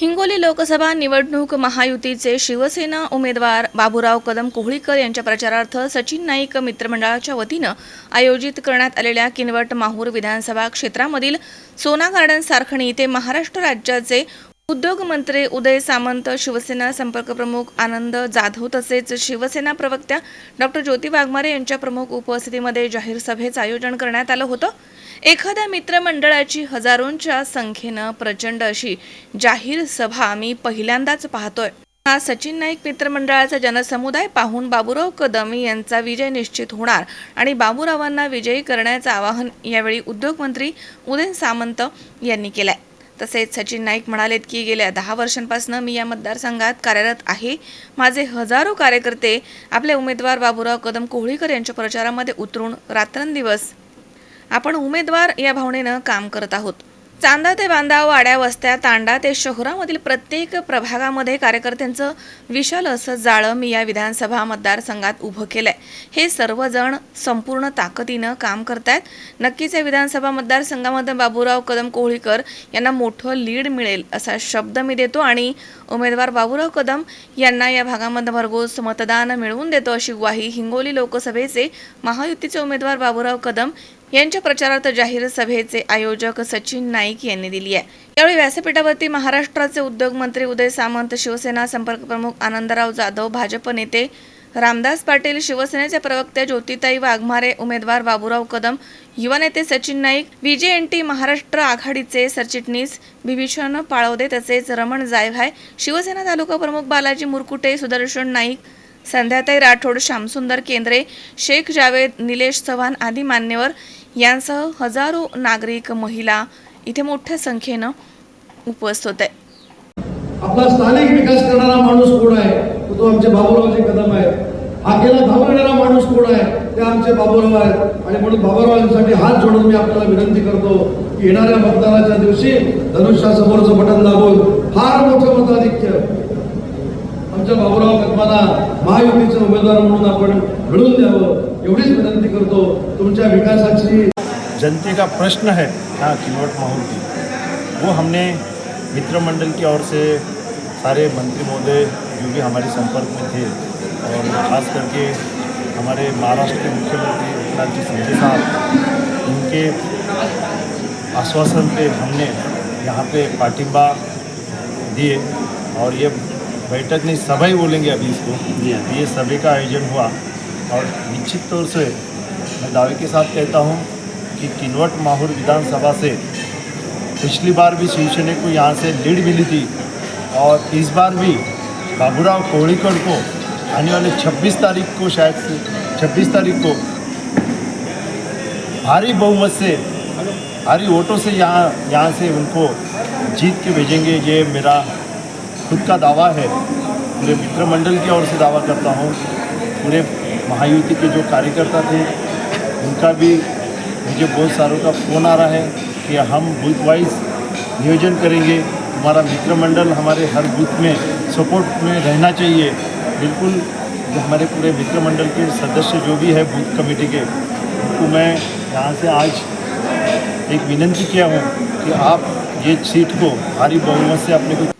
हिंगोली लोकसभा निवडणूक महायुतीचे शिवसेना उमेदवार बाबूराव कदम कोहळीकर यांच्या प्रचारार्थ सचिन नाईक मित्रमंडळाच्या वतीनं आयोजित करण्यात आलेल्या किनवट माहूर विधानसभा क्षेत्रामधील सोना गार्डन सारखणी इथे महाराष्ट्र राज्याचे उद्योग मंत्री उदय सामंत शिवसेना संपर्क प्रमुख आनंद जाधव तसेच शिवसेना प्रवक्त्या डॉक्टर ज्योती वाघमारे यांच्या प्रमुख उपस्थितीमध्ये जाहीर सभेचं आयोजन करण्यात आलं होतं. एखाद्या मित्रमंडळाची हजारोंच्या संख्येनं प्रचंड अशी जाहीर सभा मी पहिल्यांदाच पाहतोय. हा सचिन नाईक मित्रमंडळाचा जनसमुदाय पाहून बाबूराव कदम यांचा विजय निश्चित होणार आणि बाबूरावांना विजयी करण्याचं आवाहन यावेळी उद्योगमंत्री उदय सामंत यांनी केलंय. तसेच सचिन नाईक म्हणालेत की गेल्या दहा वर्षांपासून मी या मतदारसंघात कार्यरत आहे. माझे हजारो कार्यकर्ते आपले उमेदवार बाबूराव कदम कोहळीकर यांच्या प्रचारामध्ये उतरून रात्रंदिवस आपण उमेदवार या भावनेनं काम करत आहोत. चांदा ते बांधा वाड्या वस्त्या तांडा ते शहरामधील प्रत्येक प्रभागामध्ये कार्यकर्त्यांचं विशाल असं जाळं मी या विधानसभा मतदारसंघात उभं केलंय. हे सर्वजण संपूर्ण ताकदीनं काम करतायत. नक्कीच या विधानसभा मतदारसंघामध्ये बाबूराव कदम कोहळीकर यांना मोठं लीड मिळेल असा शब्द मी देतो आणि उमेदवार बाबूराव कदम यांना या भागामध्ये भरघोस मतदान मिळवून देतो अशी ग्वाही हिंगोली लोकसभेचे महायुतीचे उमेदवार बाबूराव कदम यांच्या प्रचारार्थ जाहीर सभेचे आयोजक सचिन नाईक यांनी दिली आहे. यावेळी व्यासपीठावरती महाराष्ट्राचे उद्योग मंत्री उदय सामंत शिवसेना संपर्क प्रमुख आनंदराव जाधव भाजप नेते रामदास पाटील शिवसेनेचे प्रवक्ते ज्योतिताई वाघमारे उमेदवार बाबूराव कदम युवा नेते सचिन नाईक व्हीजेएनटी महाराष्ट्र आघाडीचे सरचिटणीस बिभीषण पाळवदे तसेच रमण जायभाय शिवसेना तालुका प्रमुख बालाजी मुरकुटे सुदर्शन नाईक संध्याताई राठोड श्यामसुंदर केंद्रे शेख जावेद निलेश चव्हाण आदी मान्यवर यांसह हजारो नागरिक महिला इथे मोठ्या संख्येनं उपस्थित होते. आपला स्थानिक विकास करणारा माणूस कोण आहे? तो आमचे बाबूरावचे कदम आहे आगेला घाबरणारा माणूस कोण आहे? ते आमचे बाबूराव आहेत. आणि म्हणून बाबूरावांसाठी हात जोडून मी आपल्याला विनंती करतो की येणाऱ्या मतदानाच्या दिवशी धनुष्यासमोरचं बटन दाबून फार मोठं मताधिक्य आमच्या बाबूराव कदमाला महायुतीचे उमेदवार म्हणून आपण मिळून द्यावं एवढीच विनंती करतो. तुमच्या विकासाची जनते का प्रश्न है? हाँ किनवट माहौल की. वो हमने मित्र मंडल की ओर से सारे मंत्री महोदय जो भी हमारे संपर्क में थे और ख़ास करके हमारे महाराष्ट्र के मुख्यमंत्री राज्य जी साहब उनके आश्वासन पे हमने यहाँ पे पाटिंबा दिए और ये बैठक नहीं सभा ही बोलेंगे अभी इसको। ये सभी का आयोजन हुआ। और निश्चित तौर से मैं दावे के साथ कहता हूँ कि किन्वट माहौर विधानसभा से पिछली बार भी शिवसेना को यहाँ से लीड मिली थी और इस बार भी बाबूराव कोहड़ीकर को आने वाले 26 तारीख को शायद से 26 तारीख को भारी बहुमत से भारी वोटों से यहाँ यहाँ से उनको जीत के भेजेंगे। ये मेरा खुद का दावा है। पूरे मित्र मंडल की ओर से दावा करता हूँ। पूरे महायुति के जो कार्यकर्ता थे, उनका भी मुझे बहुत सारों का फ़ोन आ रहा है कि हम बूथ वाइज नियोजन करेंगे। हमारा मित्र मंडल हमारे हर बूथ में सपोर्ट में रहना चाहिए। बिल्कुल जो हमारे पूरे मित्र मंडल के सदस्य जो भी है बूथ कमेटी के, उनको मैं यहाँ से आज एक विनंती किया हूँ कि आप ये सीट को भारी बहुमत से अपने को